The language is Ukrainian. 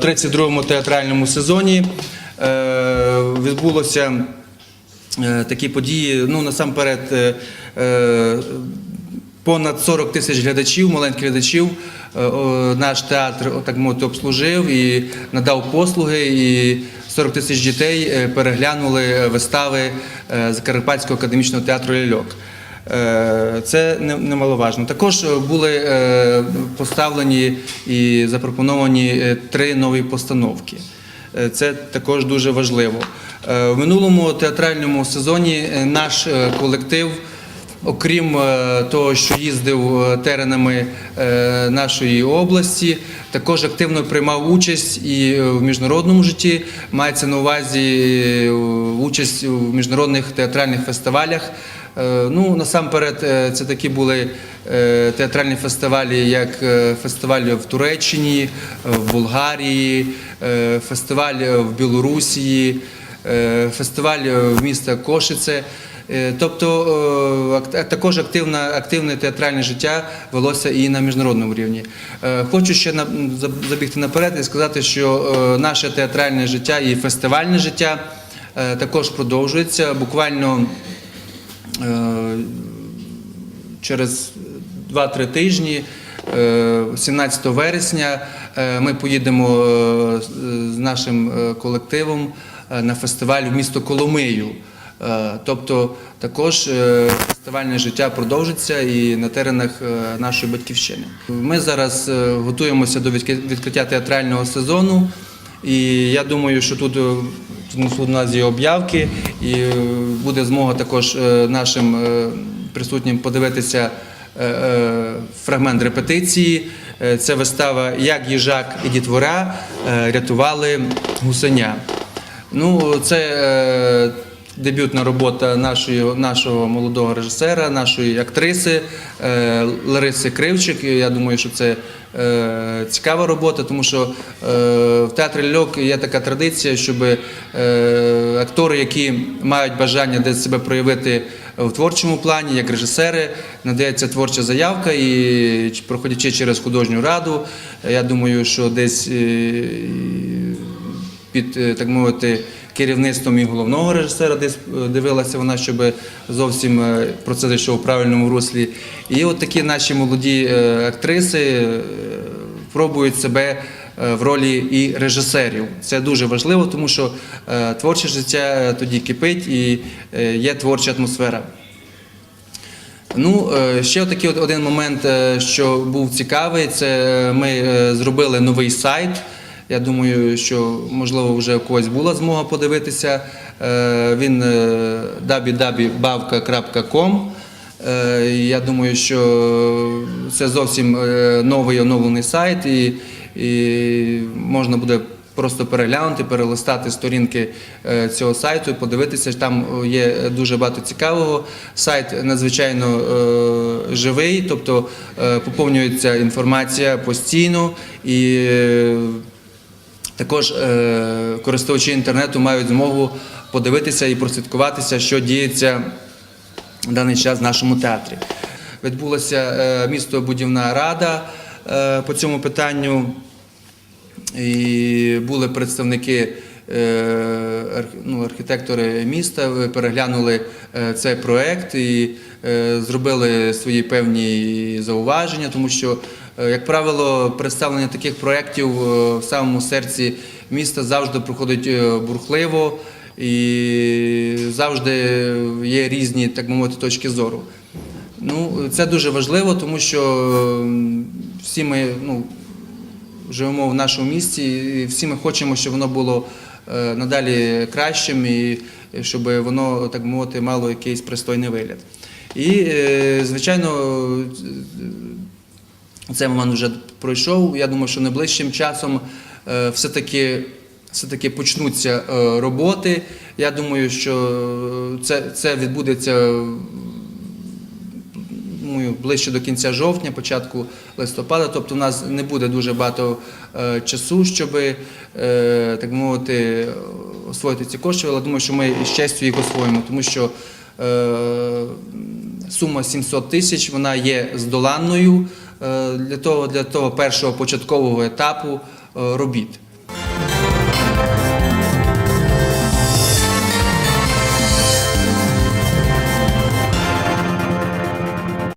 32-му театральному сезоні е, відбулося е, такі події. Ну, насамперед, е, понад 40 тисяч глядачів, маленьких глядачів. Наш театр так мовити обслужив і надав послуги. І 40 тисяч дітей переглянули вистави Закарпатського академічного театру Ляльок. Е, Це немаловажно. Також е, були е, поставлені і запропоновані три нові постановки. Це також дуже важливо. В минулому театральному сезоні наш колектив, окрім е, того, що їздив е, теренами е, нашої області, також активно приймав участь і в міжнародному житті. Мається на увазі участь у міжнародних театральних фестивалях. Ну, насамперед, це такі були театральні фестивалі, як фестиваль в Туреччині, в Болгарії, фестиваль в Білорусі, фестиваль в міста Кошице. Е, Тобто е, також активне, активне театральне життя велося і на міжнародному рівні. Е, Хочу ще забігти наперед і сказати, що наше театральне життя і фестивальне життя також продовжується. Буквально через 2-3 тижні, е, 17 вересня, ми поїдемо з нашим колективом на фестиваль в місто Коломию. Е, Тобто також е, фестивальне життя продовжиться і на теренах е, нашої батьківщини. Ми зараз готуємося до відкри- відкриття театрального сезону. І я думаю, що тут у нас є об'явки, і буде змога також нашим присутнім подивитися фрагмент репетиції. Це вистава Як їжак і дітвора рятували гусеня. Ну, це дебютна робота нашої, нашого молодого режисера, нашої актриси е, Лариси Кривчик. Я думаю, що це е, цікава робота, тому що е, в театрі льок є така традиція, щоб актори, які мають бажання десь себе проявити в творчому плані, як режисери, надається творча заявка і проходячи через художню раду, я думаю, що десь. під так мовити керівництвом і головного режисера, е, дивилася вона, щоб зовсім е, процес йшов у правильному руслі. І от такі наші молоді е, актриси пробують себе в ролі і режисерів. Це дуже важливо, тому що творче життя тоді кипить і є творча атмосфера. Ну, ще такий один момент, що був цікавий, це ми зробили новий сайт. Я думаю, що можливо вже у когось була змога подивитися. Е, Він е, www.bavka.com. Е, Я думаю, що це зовсім е, новий оновлений сайт, і, і можна буде просто переглянути, перелистати сторінки е, цього сайту подивитися. Там е, є дуже багато цікавого. Сайт надзвичайно е, живий, тобто е, поповнюється інформація постійно і. Також е, користувачі інтернету мають змогу подивитися і прослідкуватися, що діється в даний час в нашому театрі. Відбулася е, містобудівна рада е, по цьому питанню, і були представники. е, Ну, архітектори міста переглянули е, цей проект і е, зробили свої певні зауваження, тому що, як правило, представлення таких проєктів е, в самому серці міста завжди проходить е, бурхливо і завжди є різні, так мовити, точки зору. Ну, це дуже важливо, тому що всі ми ну, живемо в нашому місті, і всі ми хочемо, щоб воно було е, надалі кращим і е, щоб воно, так мовити, мало якийсь пристойний вигляд. І, е, звичайно, е, цей момент вже пройшов. Я думаю, що найближчим часом е, все-таки. Все-таки почнуться е, роботи. Я думаю, що це, це відбудеться думаю, ближче до кінця жовтня, початку листопада. Тобто, у нас не буде дуже багато е, часу, щоб е, так мовити освоїти ці кошти. Але думаю, що ми з честю їх освоїмо, тому що е, сума 700 тисяч вона є здоланною е, для того, для того першого початкового етапу е, робіт.